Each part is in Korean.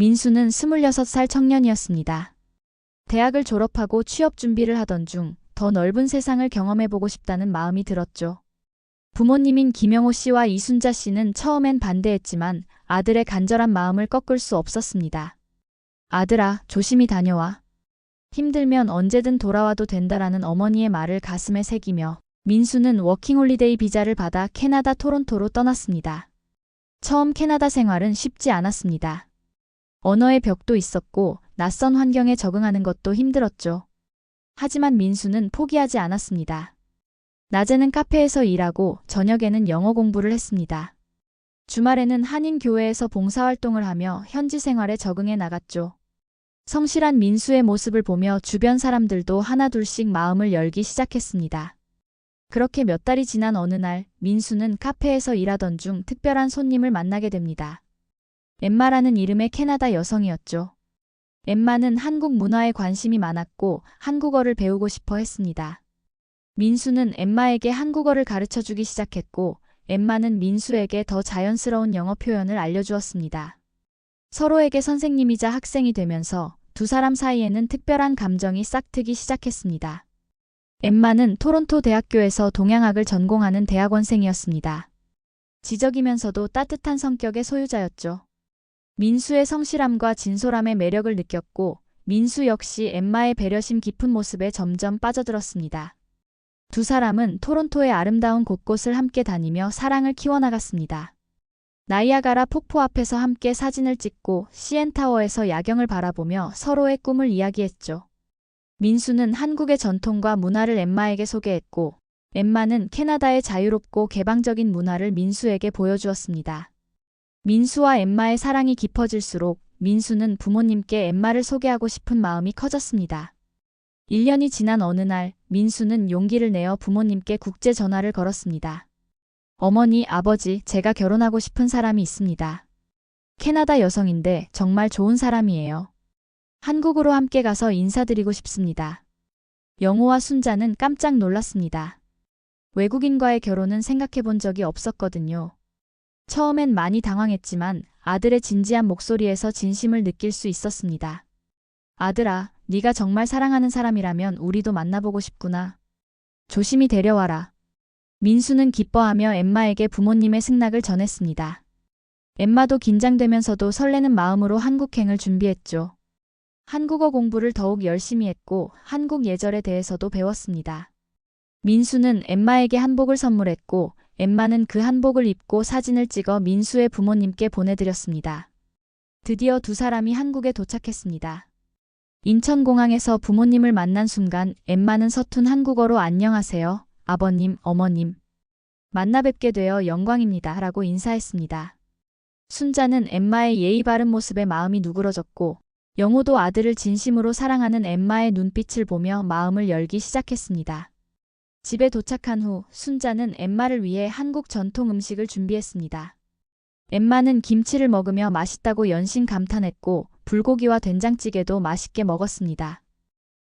민수는 26살 청년이었습니다. 대학을 졸업하고 취업 준비를 하던 중 더 넓은 세상을 경험해보고 싶다는 마음이 들었죠. 부모님인 김영호 씨와 이순자 씨는 처음엔 반대했지만 아들의 간절한 마음을 꺾을 수 없었습니다. 아들아, 조심히 다녀와. 힘들면 언제든 돌아와도 된다라는 어머니의 말을 가슴에 새기며 민수는 워킹홀리데이 비자를 받아 캐나다 토론토로 떠났습니다. 처음 캐나다 생활은 쉽지 않았습니다. 언어의 벽도 있었고 낯선 환경에 적응하는 것도 힘들었죠. 하지만 민수는 포기하지 않았습니다. 낮에는 카페에서 일하고 저녁에는 영어 공부를 했습니다. 주말에는 한인교회에서 봉사활동을 하며 현지 생활에 적응해 나갔죠. 성실한 민수의 모습을 보며 주변 사람들도 하나둘씩 마음을 열기 시작했습니다. 그렇게 몇 달이 지난 어느 날 민수는 카페에서 일하던 중 특별한 손님을 만나게 됩니다. 엠마라는 이름의 캐나다 여성이었죠. 엠마는 한국 문화에 관심이 많았고 한국어를 배우고 싶어 했습니다. 민수는 엠마에게 한국어를 가르쳐 주기 시작했고 엠마는 민수에게 더 자연스러운 영어 표현을 알려주었습니다. 서로에게 선생님이자 학생이 되면서 두 사람 사이에는 특별한 감정이 싹트기 시작했습니다. 엠마는 토론토 대학교에서 동양학을 전공하는 대학원생이었습니다. 지적이면서도 따뜻한 성격의 소유자였죠. 민수의 성실함과 진솔함의 매력을 느꼈고 민수 역시 엠마의 배려심 깊은 모습에 점점 빠져들었습니다. 두 사람은 토론토의 아름다운 곳곳을 함께 다니며 사랑을 키워나갔습니다. 나이아가라 폭포 앞에서 함께 사진을 찍고 CN타워에서 야경을 바라보며 서로의 꿈을 이야기했죠. 민수는 한국의 전통과 문화를 엠마에게 소개했고 엠마는 캐나다의 자유롭고 개방적인 문화를 민수에게 보여주었습니다. 민수와 엠마의 사랑이 깊어질수록 민수는 부모님께 엠마를 소개하고 싶은 마음이 커졌습니다. 1년이 지난 어느 날 민수는 용기를 내어 부모님께 국제 전화를 걸었습니다. 어머니, 아버지, 제가 결혼하고 싶은 사람이 있습니다. 캐나다 여성인데 정말 좋은 사람이에요. 한국으로 함께 가서 인사드리고 싶습니다. 영호와 순자는 깜짝 놀랐습니다. 외국인과의 결혼은 생각해 본 적이 없었거든요. 처음엔 많이 당황했지만 아들의 진지한 목소리에서 진심을 느낄 수 있었습니다. 아들아, 네가 정말 사랑하는 사람이라면 우리도 만나보고 싶구나. 조심히 데려와라. 민수는 기뻐하며 엠마에게 부모님의 승낙을 전했습니다. 엠마도 긴장되면서도 설레는 마음으로 한국행을 준비했죠. 한국어 공부를 더욱 열심히 했고 한국 예절에 대해서도 배웠습니다. 민수는 엠마에게 한복을 선물했고 엠마는 그 한복을 입고 사진을 찍어 민수의 부모님께 보내드렸습니다. 드디어 두 사람이 한국에 도착했습니다. 인천공항에서 부모님을 만난 순간 엠마는 서툰 한국어로 안녕하세요, 아버님, 어머님. 만나 뵙게 되어 영광입니다. 라고 인사했습니다. 순자는 엠마의 예의 바른 모습에 마음이 누그러졌고 영호도 아들을 진심으로 사랑하는 엠마의 눈빛을 보며 마음을 열기 시작했습니다. 집에 도착한 후 순자는 엠마를 위해 한국 전통 음식을 준비했습니다. 엠마는 김치를 먹으며 맛있다고 연신 감탄했고 불고기와 된장찌개도 맛있게 먹었습니다.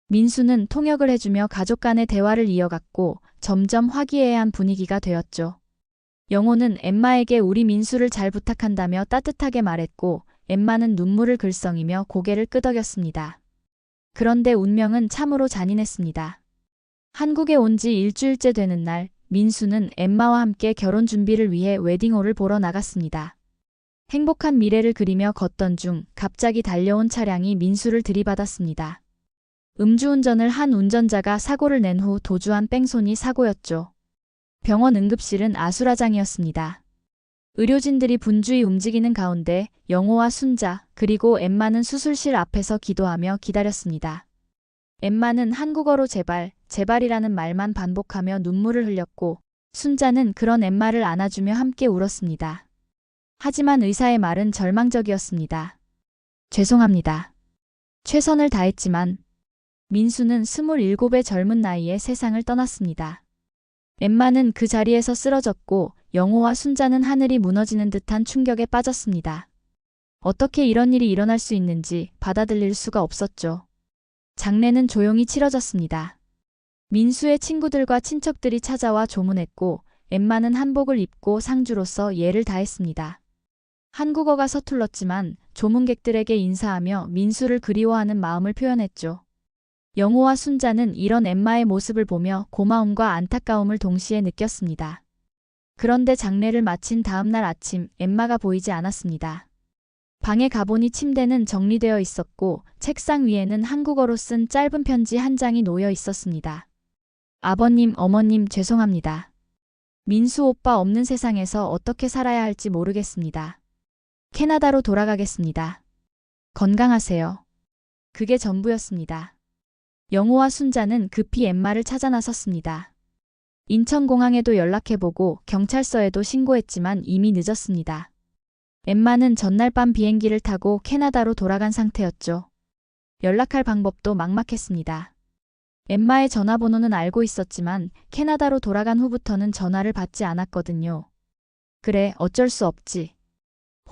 민수는 통역을 해주며 가족 간의 대화를 이어갔고 점점 화기애애한 분위기가 되었죠. 영호는 엠마에게 우리 민수를 잘 부탁한다며 따뜻하게 말했고 엠마는 눈물을 글썽이며 고개를 끄덕였습니다. 그런데 운명은 참으로 잔인했습니다. 한국에 온 지 일주일째 되는 날 민수는 엠마와 함께 결혼 준비를 위해 웨딩홀을 보러 나갔습니다. 행복한 미래를 그리며 걷던 중 갑자기 달려온 차량이 민수를 들이받았습니다. 음주운전을 한 운전자가 사고를 낸 후 도주한 뺑소니 사고였죠. 병원 응급실은 아수라장이었습니다. 의료진들이 분주히 움직이는 가운데 영호와 순자 그리고 엠마는 수술실 앞에서 기도하며 기다렸습니다. 엠마는 한국어로 제발, 제발이라는 말만 반복하며 눈물을 흘렸고 순자는 그런 엠마를 안아주며 함께 울었습니다. 하지만 의사의 말은 절망적이었습니다. 죄송합니다. 최선을 다했지만 민수는 27의 젊은 나이에 세상을 떠났습니다. 엠마는 그 자리에서 쓰러졌고 영호와 순자는 하늘이 무너지는 듯한 충격에 빠졌습니다. 어떻게 이런 일이 일어날 수 있는지 받아들일 수가 없었죠. 장례는 조용히 치러졌습니다. 민수의 친구들과 친척들이 찾아와 조문했고 엠마는 한복을 입고 상주로서 예를 다했습니다. 한국어가 서툴렀지만 조문객들에게 인사하며 민수를 그리워하는 마음을 표현했죠. 영호와 순자는 이런 엠마의 모습을 보며 고마움과 안타까움을 동시에 느꼈습니다. 그런데 장례를 마친 다음 날 아침 엠마가 보이지 않았습니다. 방에 가보니 침대는 정리되어 있었고 책상 위에는 한국어로 쓴 짧은 편지 한 장이 놓여 있었습니다. 아버님, 어머님 죄송합니다. 민수 오빠 없는 세상에서 어떻게 살아야 할지 모르겠습니다. 캐나다로 돌아가겠습니다. 건강하세요. 그게 전부였습니다. 영호와 순자는 급히 엠마를 찾아 나섰습니다. 인천공항에도 연락해보고 경찰서에도 신고했지만 이미 늦었습니다. 엠마는 전날 밤 비행기를 타고 캐나다로 돌아간 상태였죠. 연락할 방법도 막막했습니다. 엠마의 전화번호는 알고 있었지만 캐나다로 돌아간 후부터는 전화를 받지 않았거든요. 그래, 어쩔 수 없지.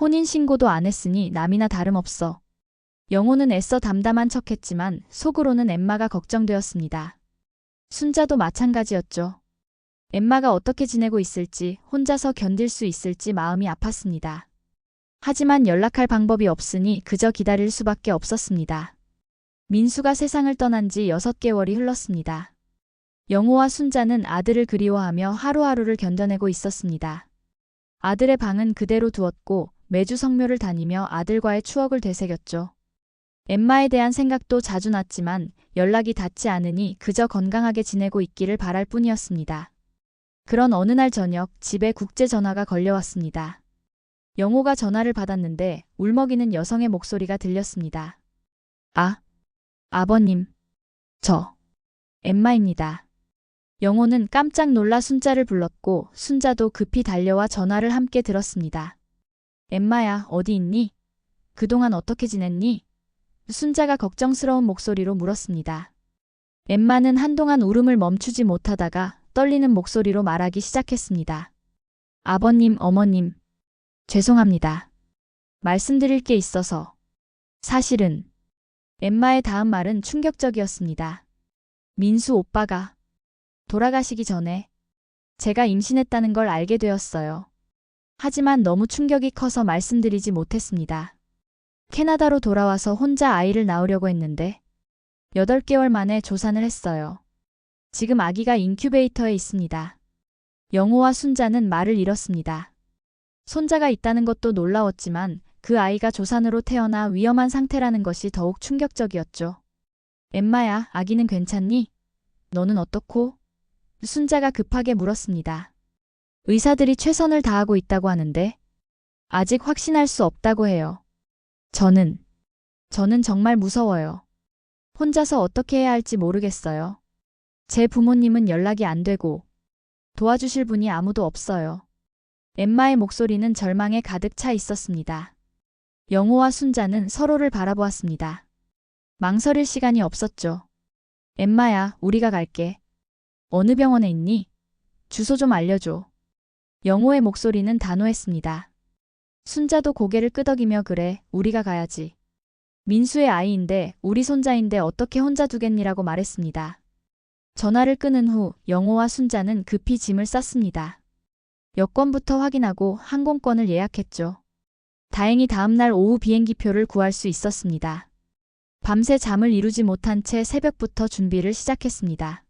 혼인신고도 안 했으니 남이나 다름없어. 영호는 애써 담담한 척했지만 속으로는 엠마가 걱정되었습니다. 순자도 마찬가지였죠. 엠마가 어떻게 지내고 있을지 혼자서 견딜 수 있을지 마음이 아팠습니다. 하지만 연락할 방법이 없으니 그저 기다릴 수밖에 없었습니다. 민수가 세상을 떠난 지 6개월이 흘렀습니다. 영호와 순자는 아들을 그리워하며 하루하루를 견뎌내고 있었습니다. 아들의 방은 그대로 두었고 매주 성묘를 다니며 아들과의 추억을 되새겼죠. 엠마에 대한 생각도 자주 났지만 연락이 닿지 않으니 그저 건강하게 지내고 있기를 바랄 뿐이었습니다. 그런 어느 날 저녁 집에 국제 전화가 걸려왔습니다. 영호가 전화를 받았는데 울먹이는 여성의 목소리가 들렸습니다. 아, 아버님. 저, 엠마입니다. 영호는 깜짝 놀라 순자를 불렀고 순자도 급히 달려와 전화를 함께 들었습니다. 엠마야, 어디 있니? 그동안 어떻게 지냈니? 순자가 걱정스러운 목소리로 물었습니다. 엠마는 한동안 울음을 멈추지 못하다가 떨리는 목소리로 말하기 시작했습니다. 아버님, 어머님, 죄송합니다. 말씀드릴 게 있어서. 사실은 엠마의 다음 말은 충격적이었습니다. 민수 오빠가 돌아가시기 전에 제가 임신했다는 걸 알게 되었어요. 하지만 너무 충격이 커서 말씀드리지 못했습니다. 캐나다로 돌아와서 혼자 아이를 낳으려고 했는데 8개월 만에 조산을 했어요. 지금 아기가 인큐베이터에 있습니다. 영호와 순자는 말을 잃었습니다. 손자가 있다는 것도 놀라웠지만 그 아이가 조산으로 태어나 위험한 상태라는 것이 더욱 충격적이었죠. 엠마야, 아기는 괜찮니? 너는 어떻고? 순자가 급하게 물었습니다. 의사들이 최선을 다하고 있다고 하는데 아직 확신할 수 없다고 해요. 저는, 저는 정말 무서워요. 혼자서 어떻게 해야 할지 모르겠어요. 제 부모님은 연락이 안 되고 도와주실 분이 아무도 없어요. 엠마의 목소리는 절망에 가득 차 있었습니다. 영호와 순자는 서로를 바라보았습니다. 망설일 시간이 없었죠. 엠마야, 우리가 갈게. 어느 병원에 있니? 주소 좀 알려줘. 영호의 목소리는 단호했습니다. 순자도 고개를 끄덕이며 그래, 우리가 가야지. 민수의 아이인데 우리 손자인데 어떻게 혼자 두겠니라고 말했습니다. 전화를 끊은 후 영호와 순자는 급히 짐을 쌌습니다. 여권부터 확인하고 항공권을 예약했죠. 다행히 다음날 오후 비행기표를 구할 수 있었습니다. 밤새 잠을 이루지 못한 채 새벽부터 준비를 시작했습니다.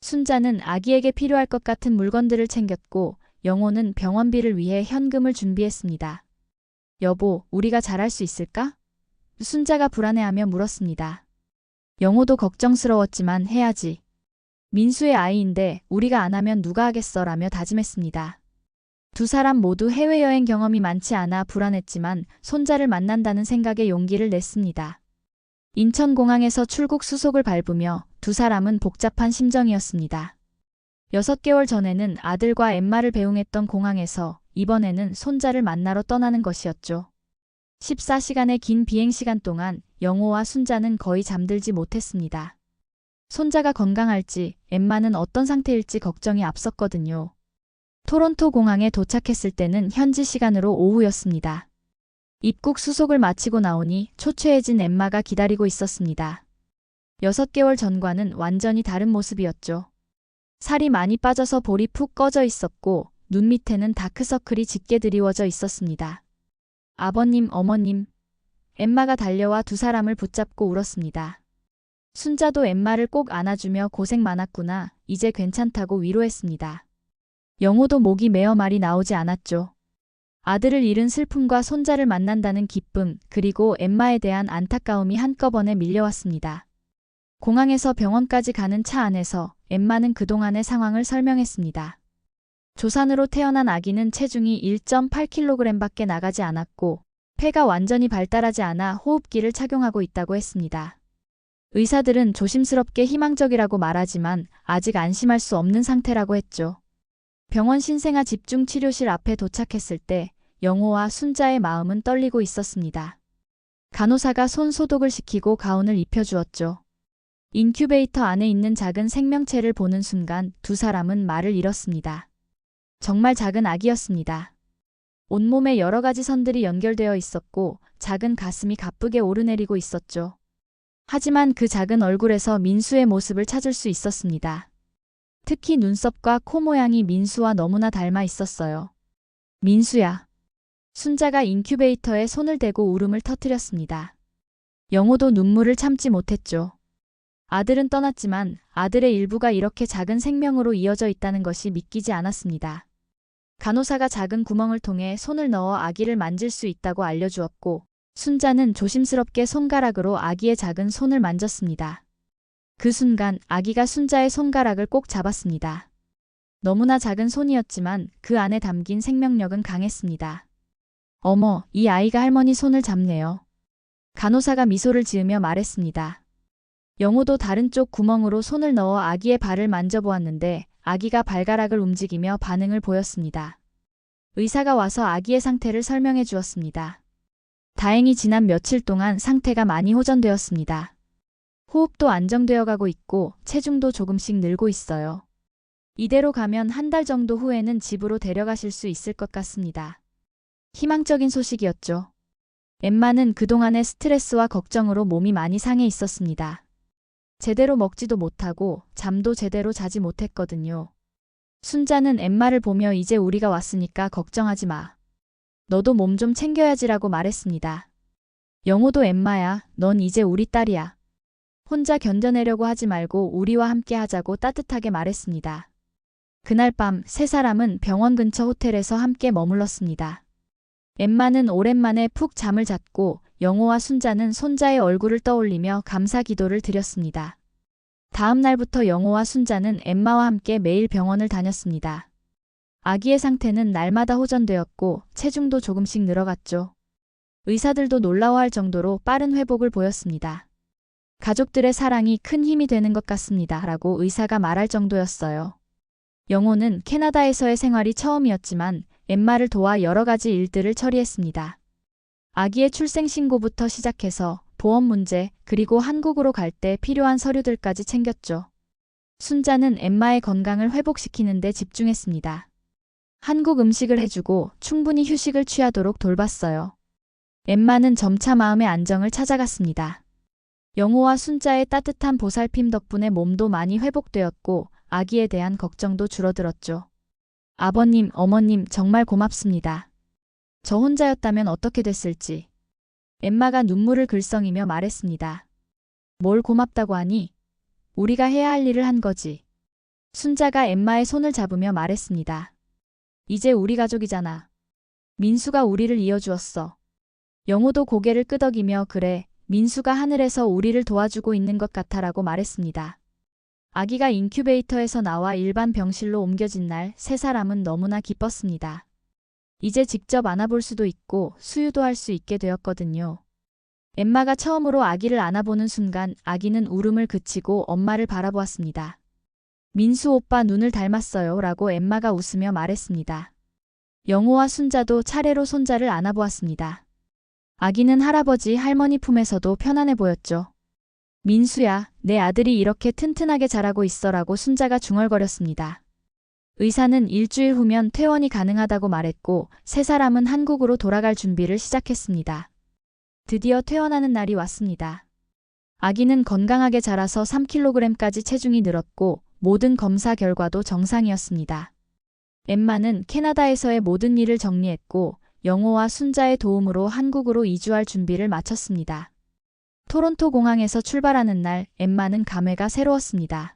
순자는 아기에게 필요할 것 같은 물건들을 챙겼고 영호는 병원비를 위해 현금을 준비했습니다. 여보, 우리가 잘할 수 있을까? 순자가 불안해하며 물었습니다. 영호도 걱정스러웠지만 해야지. 민수의 아이인데 우리가 안 하면 누가 하겠어 라며 다짐했습니다. 두 사람 모두 해외여행 경험이 많지 않아 불안했지만 손자를 만난다는 생각에 용기를 냈습니다. 인천공항에서 출국 수속을 밟으며 두 사람은 복잡한 심정이었습니다. 6개월 전에는 아들과 엠마를 배웅했던 공항에서 이번에는 손자를 만나러 떠나는 것이었죠. 14시간의 긴 비행시간 동안 영호와 순자는 거의 잠들지 못했습니다. 손자가 건강할지 엠마는 어떤 상태일지 걱정이 앞섰거든요. 토론토 공항에 도착했을 때는 현지 시간으로 오후였습니다. 입국 수속을 마치고 나오니 초췌해진 엠마가 기다리고 있었습니다. 6개월 전과는 완전히 다른 모습이었죠. 살이 많이 빠져서 볼이 푹 꺼져 있었고 눈 밑에는 다크서클이 짙게 드리워져 있었습니다. 아버님, 어머님, 엠마가 달려와 두 사람을 붙잡고 울었습니다. 순자도 엠마를 꼭 안아주며 고생 많았구나. 이제 괜찮다고 위로했습니다. 영호도 목이 메어 말이 나오지 않았죠. 아들을 잃은 슬픔과 손자를 만난다는 기쁨, 그리고 엠마에 대한 안타까움이 한꺼번에 밀려왔습니다. 공항에서 병원까지 가는 차 안에서 엠마는 그동안의 상황을 설명했습니다. 조산으로 태어난 아기는 체중이 1.8kg밖에 나가지 않았고 폐가 완전히 발달하지 않아 호흡기를 착용하고 있다고 했습니다. 의사들은 조심스럽게 희망적이라고 말하지만 아직 안심할 수 없는 상태라고 했죠. 병원 신생아 집중치료실 앞에 도착했을 때 영호와 순자의 마음은 떨리고 있었습니다. 간호사가 손 소독을 시키고 가운을 입혀주었죠. 인큐베이터 안에 있는 작은 생명체를 보는 순간 두 사람은 말을 잃었습니다. 정말 작은 아기였습니다. 온몸에 여러 가지 선들이 연결되어 있었고 작은 가슴이 가쁘게 오르내리고 있었죠. 하지만 그 작은 얼굴에서 민수의 모습을 찾을 수 있었습니다. 특히 눈썹과 코 모양이 민수와 너무나 닮아 있었어요. 민수야. 순자가 인큐베이터에 손을 대고 울음을 터뜨렸습니다. 영호도 눈물을 참지 못했죠. 아들은 떠났지만 아들의 일부가 이렇게 작은 생명으로 이어져 있다는 것이 믿기지 않았습니다. 간호사가 작은 구멍을 통해 손을 넣어 아기를 만질 수 있다고 알려주었고 순자는 조심스럽게 손가락으로 아기의 작은 손을 만졌습니다. 그 순간 아기가 순자의 손가락을 꼭 잡았습니다. 너무나 작은 손이었지만 그 안에 담긴 생명력은 강했습니다. 어머, 이 아이가 할머니 손을 잡네요. 간호사가 미소를 지으며 말했습니다. 영호도 다른 쪽 구멍으로 손을 넣어 아기의 발을 만져보았는데 아기가 발가락을 움직이며 반응을 보였습니다. 의사가 와서 아기의 상태를 설명해 주었습니다. 다행히 지난 며칠 동안 상태가 많이 호전되었습니다. 호흡도 안정되어 가고 있고 체중도 조금씩 늘고 있어요. 이대로 가면 한 달 정도 후에는 집으로 데려가실 수 있을 것 같습니다. 희망적인 소식이었죠. 엠마는 그동안의 스트레스와 걱정으로 몸이 많이 상해 있었습니다. 제대로 먹지도 못하고 잠도 제대로 자지 못했거든요. 순자는 엠마를 보며 이제 우리가 왔으니까 걱정하지 마. 너도 몸 좀 챙겨야지라고 말했습니다. 영호도 엠마야, 넌 이제 우리 딸이야. 혼자 견뎌내려고 하지 말고 우리와 함께 하자고 따뜻하게 말했습니다. 그날 밤 세 사람은 병원 근처 호텔에서 함께 머물렀습니다. 엠마는 오랜만에 푹 잠을 잤고 영호와 순자는 손자의 얼굴을 떠올리며 감사 기도를 드렸습니다. 다음 날부터 영호와 순자는 엠마와 함께 매일 병원을 다녔습니다. 아기의 상태는 날마다 호전되었고 체중도 조금씩 늘어갔죠. 의사들도 놀라워할 정도로 빠른 회복을 보였습니다. 가족들의 사랑이 큰 힘이 되는 것 같습니다. 라고 의사가 말할 정도였어요. 영호는 캐나다에서의 생활이 처음이었지만 엠마를 도와 여러 가지 일들을 처리했습니다. 아기의 출생 신고부터 시작해서 보험 문제, 그리고 한국으로 갈 때 필요한 서류들까지 챙겼죠. 순자는 엠마의 건강을 회복시키는 데 집중했습니다. 한국 음식을 해주고 충분히 휴식을 취하도록 돌봤어요. 엠마는 점차 마음의 안정을 찾아갔습니다. 영호와 순자의 따뜻한 보살핌 덕분에 몸도 많이 회복되었고 아기에 대한 걱정도 줄어들었죠. 아버님, 어머님 정말 고맙습니다. 저 혼자였다면 어떻게 됐을지. 엠마가 눈물을 글썽이며 말했습니다. 뭘 고맙다고 하니? 우리가 해야 할 일을 한 거지. 순자가 엠마의 손을 잡으며 말했습니다. 이제 우리 가족이잖아. 민수가 우리를 이어주었어. 영호도 고개를 끄덕이며 그래, 민수가 하늘에서 우리를 도와주고 있는 것 같아라고 말했습니다. 아기가 인큐베이터에서 나와 일반 병실로 옮겨진 날 세 사람은 너무나 기뻤습니다. 이제 직접 안아볼 수도 있고 수유도 할 수 있게 되었거든요. 엠마가 처음으로 아기를 안아보는 순간 아기는 울음을 그치고 엄마를 바라보았습니다. 민수 오빠 눈을 닮았어요 라고 엠마가 웃으며 말했습니다. 영호와 순자도 차례로 손자를 안아보았습니다. 아기는 할아버지 할머니 품에서도 편안해 보였죠. 민수야, 내 아들이 이렇게 튼튼하게 자라고 있어라고 순자가 중얼거렸습니다. 의사는 일주일 후면 퇴원이 가능하다고 말했고 세 사람은 한국으로 돌아갈 준비를 시작했습니다. 드디어 퇴원하는 날이 왔습니다. 아기는 건강하게 자라서 3kg까지 체중이 늘었고 모든 검사 결과도 정상이었습니다. 엠마는 캐나다에서의 모든 일을 정리했고 영호와 순자의 도움으로 한국으로 이주할 준비를 마쳤습니다. 토론토 공항에서 출발하는 날 엠마는 감회가 새로웠습니다.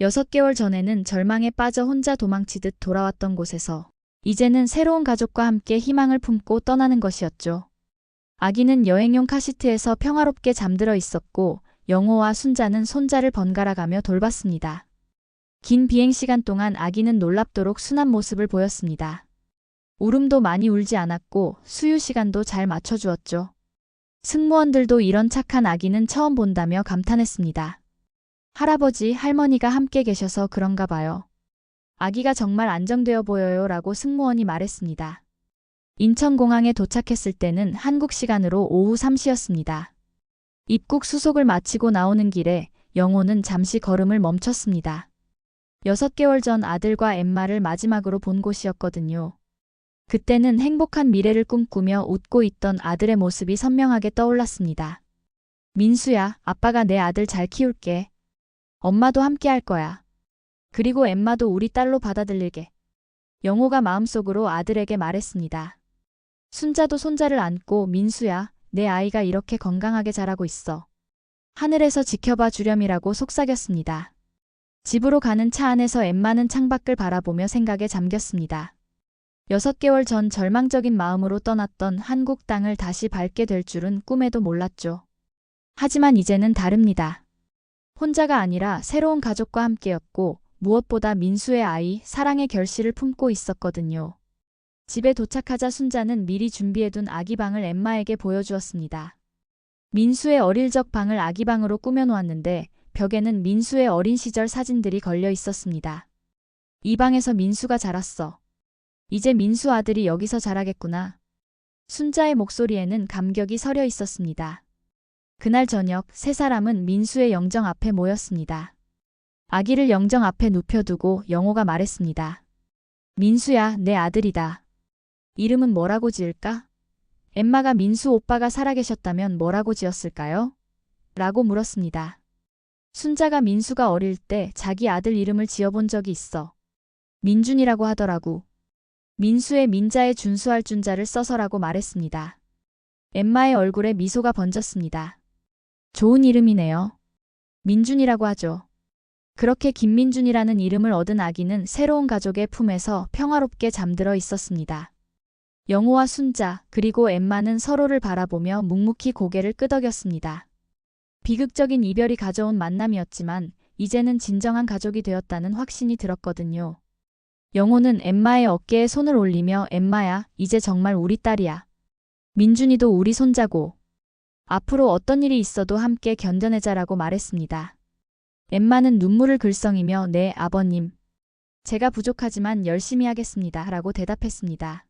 여섯 개월 전에는 절망에 빠져 혼자 도망치듯 돌아왔던 곳에서 이제는 새로운 가족과 함께 희망을 품고 떠나는 것이었죠. 아기는 여행용 카시트에서 평화롭게 잠들어 있었고 영호와 순자는 손자를 번갈아 가며 돌봤습니다. 긴 비행 시간 동안 아기는 놀랍도록 순한 모습을 보였습니다. 울음도 많이 울지 않았고 수유 시간도 잘 맞춰주었죠. 승무원들도 이런 착한 아기는 처음 본다며 감탄했습니다. 할아버지, 할머니가 함께 계셔서 그런가 봐요. 아기가 정말 안정되어 보여요 라고 승무원이 말했습니다. 인천공항에 도착했을 때는 한국 시간으로 오후 3시였습니다. 입국 수속을 마치고 나오는 길에 영호는 잠시 걸음을 멈췄습니다. 여섯 개월 전 아들과 엠마를 마지막으로 본 곳이었거든요. 그때는 행복한 미래를 꿈꾸며 웃고 있던 아들의 모습이 선명하게 떠올랐습니다. 민수야, 아빠가 내 아들 잘 키울게. 엄마도 함께 할 거야. 그리고 엠마도 우리 딸로 받아들일게. 영호가 마음속으로 아들에게 말했습니다. 순자도 손자를 안고 민수야, 내 아이가 이렇게 건강하게 자라고 있어. 하늘에서 지켜봐 주렴이라고 속삭였습니다. 집으로 가는 차 안에서 엠마는 창밖을 바라보며 생각에 잠겼습니다. 여섯 개월 전 절망적인 마음으로 떠났던 한국 땅을 다시 밟게 될 줄은 꿈에도 몰랐죠. 하지만 이제는 다릅니다. 혼자가 아니라 새로운 가족과 함께였고 무엇보다 민수의 아이, 사랑의 결실을 품고 있었거든요. 집에 도착하자 순자는 미리 준비해둔 아기방을 엠마에게 보여주었습니다. 민수의 어릴 적 방을 아기방으로 꾸며놓았는데 벽에는 민수의 어린 시절 사진들이 걸려 있었습니다. 이 방에서 민수가 자랐어. 이제 민수 아들이 여기서 자라겠구나. 순자의 목소리에는 감격이 서려 있었습니다. 그날 저녁 세 사람은 민수의 영정 앞에 모였습니다. 아기를 영정 앞에 눕혀두고 영호가 말했습니다. 민수야, 내 아들이다. 이름은 뭐라고 지을까? 엠마가 민수 오빠가 살아계셨다면 뭐라고 지었을까요? 라고 물었습니다. 순자가 민수가 어릴 때 자기 아들 이름을 지어본 적이 있어. 민준이라고 하더라고. 민수의 민자에 준수할 준자를 써서라고 말했습니다. 엠마의 얼굴에 미소가 번졌습니다. 좋은 이름이네요. 민준이라고 하죠. 그렇게 김민준이라는 이름을 얻은 아기는 새로운 가족의 품에서 평화롭게 잠들어 있었습니다. 영호와 순자 그리고 엠마는 서로를 바라보며 묵묵히 고개를 끄덕였습니다. 비극적인 이별이 가져온 만남이었지만 이제는 진정한 가족이 되었다는 확신이 들었거든요. 영호는 엠마의 어깨에 손을 올리며 엠마야, 이제 정말 우리 딸이야. 민준이도 우리 손자고. 앞으로 어떤 일이 있어도 함께 견뎌내자라고 말했습니다. 엠마는 눈물을 글썽이며 네, 아버님. 제가 부족하지만 열심히 하겠습니다. 라고 대답했습니다.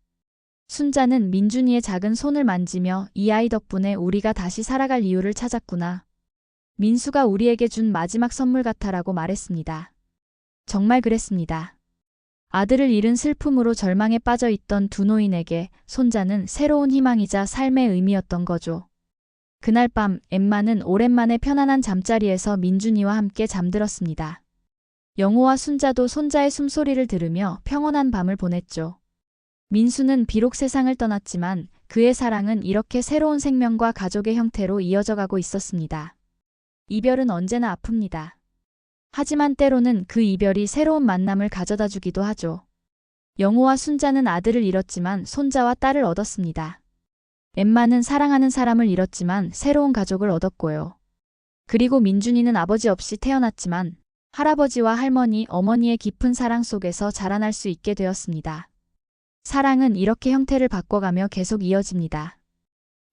순자는 민준이의 작은 손을 만지며 이 아이 덕분에 우리가 다시 살아갈 이유를 찾았구나. 민수가 우리에게 준 마지막 선물 같아라고 말했습니다. 정말 그랬습니다. 아들을 잃은 슬픔으로 절망에 빠져 있던 두 노인에게 손자는 새로운 희망이자 삶의 의미였던 거죠. 그날 밤 엠마는 오랜만에 편안한 잠자리에서 민준이와 함께 잠들었습니다. 영호와 순자도 손자의 숨소리를 들으며 평온한 밤을 보냈죠. 민수는 비록 세상을 떠났지만 그의 사랑은 이렇게 새로운 생명과 가족의 형태로 이어져 가고 있었습니다. 이별은 언제나 아픕니다. 하지만 때로는 그 이별이 새로운 만남을 가져다 주기도 하죠. 영호와 순자는 아들을 잃었지만 손자와 딸을 얻었습니다. 엠마는 사랑하는 사람을 잃었지만 새로운 가족을 얻었고요. 그리고 민준이는 아버지 없이 태어났지만 할아버지와 할머니, 어머니의 깊은 사랑 속에서 자라날 수 있게 되었습니다. 사랑은 이렇게 형태를 바꿔가며 계속 이어집니다.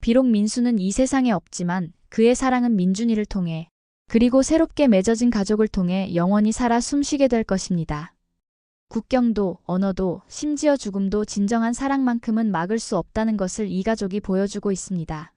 비록 민수는 이 세상에 없지만 그의 사랑은 민준이를 통해 그리고 새롭게 맺어진 가족을 통해 영원히 살아 숨쉬게 될 것입니다. 국경도, 언어도, 심지어 죽음도 진정한 사랑만큼은 막을 수 없다는 것을 이 가족이 보여주고 있습니다.